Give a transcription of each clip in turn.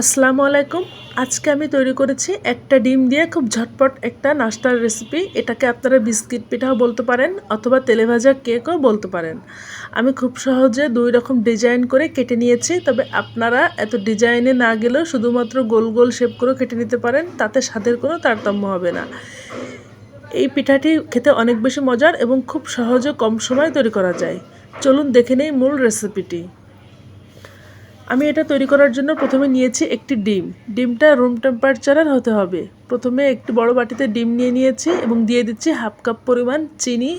আসসালামু আলাইকুম। আজকে আমি তৈরি করেছি একটা ডিম দিয়ে খুব ঝটপট একটা নাস্তার রেসিপি এটাকে আপনারা বিস্কিট পিঠাও বলতে পারেন অথবা তেলে ভাজা কেকও বলতে পারেন। আমি খুব সহজে দুই রকম ডিজাইন করে কেটে নিয়েছি, তবে আপনারা এত ডিজাইনে না গেলেও শুধুমাত্র গোল গোল শেপ করেও কেটে নিতে পারেন, তাতে স্বাদের কোনো তারতম্য হবে না। এই পিঠাটি খেতে অনেক বেশি মজার এবং খুব সহজে কম সময়ে তৈরি করা যায়। চলুন দেখে নেই মূল রেসিপিটি আমি এটা তৈরি করার জন্য প্রথমে নিয়েছি একটি ডিম। ডিমটা রুম টেম্পারেচারের হতে হবে। প্রথমে একটি বড় বাটিতে ডিম নিয়ে নিয়েছি এবং দিয়ে দিচ্ছি হাফ কাপ পরিমাণ চিনি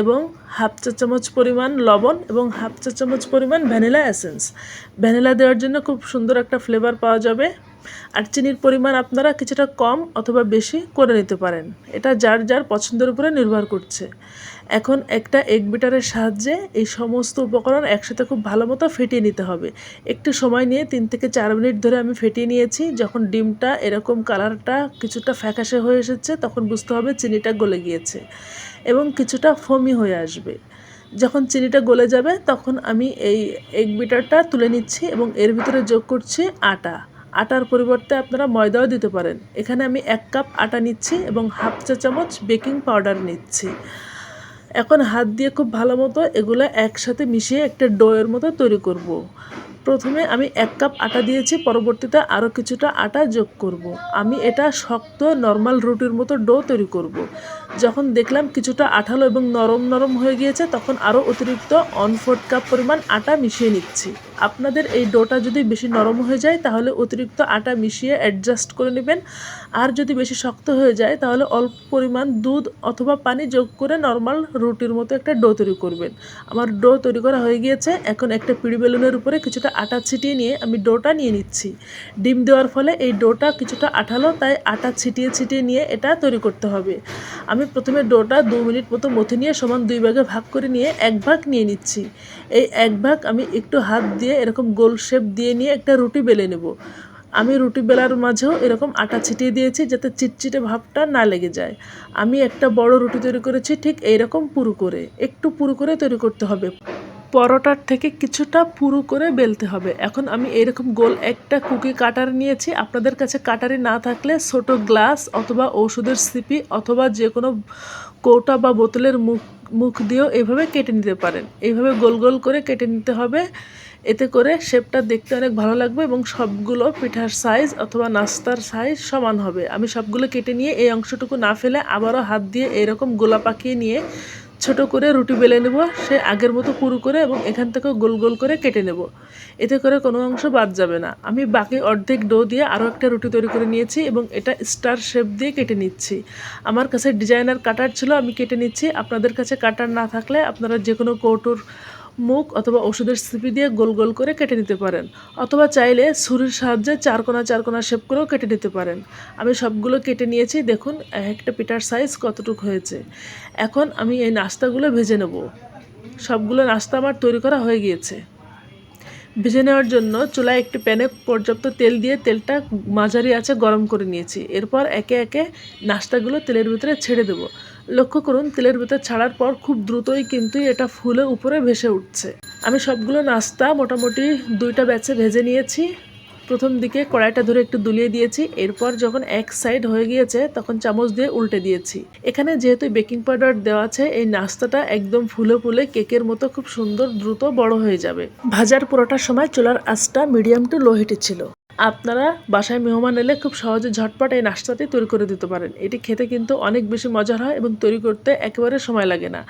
এবং হাফ চা চামচ পরিমাণ লবণ এবং হাফ চা চামচ পরিমাণ ভ্যানিলা এসেন্স ভ্যানিলা দেওয়ার জন্য খুব সুন্দর একটা ফ্লেভার পাওয়া যাবে। আর চিনির পরিমাণ আপনারা কিছুটা কম অথবা বেশি করে নিতে পারেন। এটা যার যার পছন্দের উপরে নির্ভর করছে। এখন একটা এগ বিটারের সাহায্যে এই সমস্ত উপকরণ একসাথে খুব ভালো মতো ফেটিয়ে নিতে হবে। একটু সময় নিয়ে তিন থেকে চার মিনিট ধরে আমি ফেটিয়ে নিয়েছি। যখন ডিমটা এরকম কালারটা কিছুটা ফ্যাকাশে হয়ে এসেছে, তখন বুঝতে হবে চিনিটা গলে গিয়েছে এবং কিছুটা ফমি হয়ে আসবে। যখন চিনিটা গলে যাবে, তখন আমি এই এগ বিটারটা তুলে নিচ্ছি এবং এর ভিতরে যোগ করছি আটা। আটার পরিবর্তে আপনারা ময়দাও দিতে পারেন এখানে আমি এক কাপ আটা নিচ্ছি এবং হাফ চা চামচ বেকিং পাউডার নিচ্ছি এখন হাত দিয়ে খুব ভালো মতো এগুলো একসাথে মিশিয়ে একটা ডোয়ের মতো তৈরি করব। প্রথমে আমি এক কাপ আটা দিয়েছি, পরবর্তীতে আরও কিছুটা আটা যোগ করব। আমি এটা শক্ত, নর্মাল রুটির মতো ডো তৈরি করব। যখন দেখলাম কিছুটা আঠালো এবং নরম নরম হয়ে গিয়েছে, তখন আরও অতিরিক্ত অন ফোর্থ কাপ পরিমাণ আটা মিশিয়ে নিচ্ছি আপনাদের এই ডোটা যদি বেশি নরম হয়ে যায়, তাহলে অতিরিক্ত আটা মিশিয়ে অ্যাডজাস্ট করে নেবেন। আর যদি বেশি শক্ত হয়ে যায়, তাহলে অল্প পরিমাণ দুধ অথবা পানি যোগ করে নর্মাল রুটির মতো একটা ডো তৈরি করবেন। আমার ডো তৈরি করা হয়ে গিয়েছে। এখন একটা পিড়ি বেলুনের উপরে কিছুটা আটা ছিটিয়ে নিয়ে আমি ডোটা নিয়ে নিচ্ছি। ডিম দেওয়ার ফলে এই ডোটা কিছুটা আঠালো, তাই আটা ছিটিয়ে ছিটিয়ে নিয়ে এটা তৈরি করতে হবে। আমি প্রথমে ডোটা দু মিনিট মতো মথে নিয়ে সমান দুই ভাগে ভাগ করে নিয়ে এক ভাগ নিয়ে নিচ্ছি। এই এক ভাগ আমি একটু হাত দিয়ে এরকম গোল শেপ দিয়ে নিয়ে একটা রুটি বেলে নেব। আমি রুটি বেলার মাঝেও এরকম আটা ছিটিয়ে দিয়েছি যাতে চিটচিটে ভাবটা না লেগে যায়। আমি একটা বড় রুটি তৈরি করেছি ঠিক এইরকম পুরু করে। একটু পুরু করে তৈরি করতে হবে। পরোটার থেকে কিছুটা পুরু করে বেলতে হবে। এখন আমি এরকম গোল একটা কুকি কাটার নিয়েছি। আপনাদের কাছে কাটারি না থাকলে ছোট গ্লাস অথবা ওষুধের সিপি অথবা যে কোনো কৌটা বা বোতলের মুখ মুখ দিয়েও এভাবে কেটে নিতে পারেন। এইভাবে গোল গোল করে কেটে নিতে হবে। এতে করে শেপটা দেখতে অনেক ভালো লাগবে এবং সবগুলো পিঠার সাইজ অথবা নাস্তার সাইজ সমান হবে। আমি সবগুলো কেটে নিয়ে এই অংশটুকু না ফেলে আবারও হাত দিয়ে এরকম গোলা পাকিয়ে নিয়ে ছোট করে রুটি বেলে নেব, সে আগের মতো পুরু করে এবং এখান থেকে গোল গোল করে কেটে নেব। এতে করে কোনো অংশ বাদ যাবে না। আমি বাকি অর্ধেক ডো দিয়ে আরও একটা রুটি তৈরি করে নিয়েছি এবং এটা স্টার শেপ দিয়ে কেটে নিচ্ছি। আমার কাছে ডিজাইনার কাটার ছিল, আমি কেটে নিচ্ছি। আপনাদের কাছে কাটার না থাকলে আপনারা যে কোনো কৌটোর মুখ অথবা ওষুধের সিপি দিয়ে গোল গোল করে কেটে নিতে পারেন, অথবা চাইলে ছুরির সাহায্যে চারকোনা চারকোনা শেপ করেও কেটে নিতে পারেন। আমি সবগুলো কেটে নিয়েছি, দেখুন একটা পিঠার সাইজ কতটুকু হয়েছে। এখন আমি এই নাস্তাগুলো ভেজে নেব। সবগুলো নাস্তা আমার তৈরি করা হয়ে গিয়েছে। ভেজে নেওয়ার জন্য চুলায় একটি প্যানে পর্যাপ্ত তেল দিয়ে তেলটা মাঝারি আছে গরম করে নিয়েছি। এরপর একে একে নাস্তাগুলো তেলের ভিতরে ছেড়ে দেবো। লক্ষ্য করুন, তেলের ভিতরে ছাড়ার পর খুব দ্রুতই কিন্তু এটা ফুলে উপরে ভেসে উঠছে। আমি সবগুলো নাস্তা মোটামুটি দুইটা ব্যাচে ভেজে নিয়েছি। প্রথম দিকে কড়াইটা ধরে একটু দুলিয়ে দিয়েছি। এরপর যখন এক সাইড হয়ে গিয়েছে, তখন চামচ দিয়ে উল্টে দিয়েছি। এখানে যেহেতু বেকিং পাউডার দেওয়া আছে, এই নাস্তাটা একদম ফুলে ফুলে কেকের মতো খুব সুন্দর দ্রুত বড় হয়ে যাবে। ভাজার পুরোটার সময় চুলার আঁচটা মিডিয়াম টু লো হিটে ছিল। আপনারা বাসায় মেহমান এলে খুব সহজে ঝটপট এই নাস্তাটি তৈরি করে দিতে পারেন। এটি খেতে কিন্তু অনেক বেশি মজার হয় এবং তৈরি করতে একেবারে সময় লাগে না।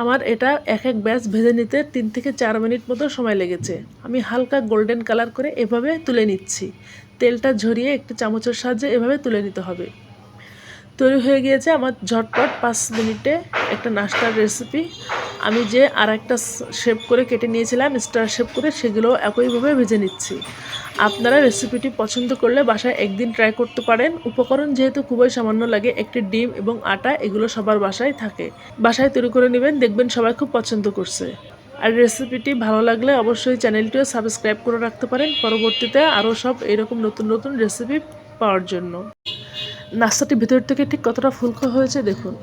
আমার এটা এক এক ব্যাচ ভেজে নিতে তিন থেকে চার মিনিট মতো সময় লেগেছে। আমি হালকা গোল্ডেন কালার করে এভাবে তুলে নিচ্ছি। তেলটা ঝরিয়ে একটি চামচের সাহায্যে এভাবে তুলে নিতে হবে। তৈরি হয়ে গিয়েছে আমার ঝটপট পাঁচ মিনিটে একটা নাস্তার রেসিপি আমি যে আর একটা শেপ করে কেটে নিয়েছিলাম স্টার শেপ করে সেগুলো একইভাবে ভেজে নিচ্ছি। আপনারা রেসিপিটি পছন্দ করলে বাসায় একদিন ট্রাই করতে পারেন। উপকরণ যেহেতু খুবই সামান্য লাগে, একটি ডিম এবং আটা, এগুলো সবার বাসায় থাকে। বাসায় তৈরি করে নেবেন, দেখবেন সবাই খুব পছন্দ করছে। আর রেসিপিটি ভালো লাগলে অবশ্যই চ্যানেলটিও সাবস্ক্রাইব করে রাখতে পারেন। পরবর্তীতে আরও সব এরকম নতুন নতুন রেসিপি পাওয়ার জন্য। নাস্তাটি ভিতর থেকে ঠিক কতটা ফুলকো হয়েছে দেখুন।